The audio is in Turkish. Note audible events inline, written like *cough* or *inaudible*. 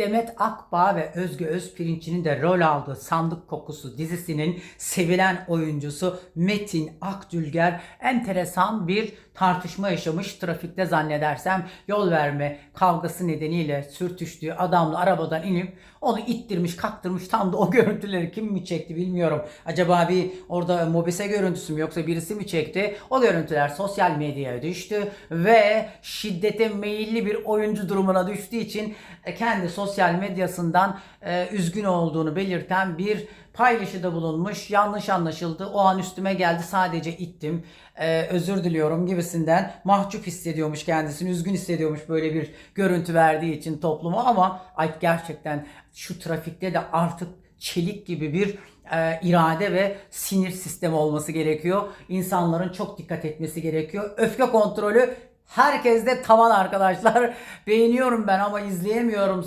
Demet Akbağ ve Özge Özpirinç'in de rol aldığı Sandık Kokusu dizisinin sevilen oyuncusu Metin Akdülger enteresan bir tartışma yaşamış trafikte zannedersem yol verme kavgası nedeniyle sürtüştüğü adamla arabadan inip onu ittirmiş kaktırmış tam da o *laughs* görüntüleri kim mi çekti bilmiyorum. Acaba bir orada mobese görüntüsü mü yoksa birisi mi çekti? O görüntüler sosyal medyaya düştü ve şiddete meyilli bir oyuncu durumuna düştüğü için kendi sosyal medyasından e, üzgün olduğunu belirten bir paylaşıda bulunmuş. Yanlış anlaşıldı. O an üstüme geldi. Sadece ittim. E, özür diliyorum gibisinden mahcup hissediyormuş kendisini. Üzgün hissediyormuş böyle bir görüntü verdiği için topluma ama ay gerçekten şu trafikte de artık çelik gibi bir e, irade ve sinir sistemi olması gerekiyor. İnsanların çok dikkat etmesi gerekiyor. Öfke kontrolü herkeste tavan arkadaşlar. *laughs* Beğeniyorum ben ama izleyemiyorum.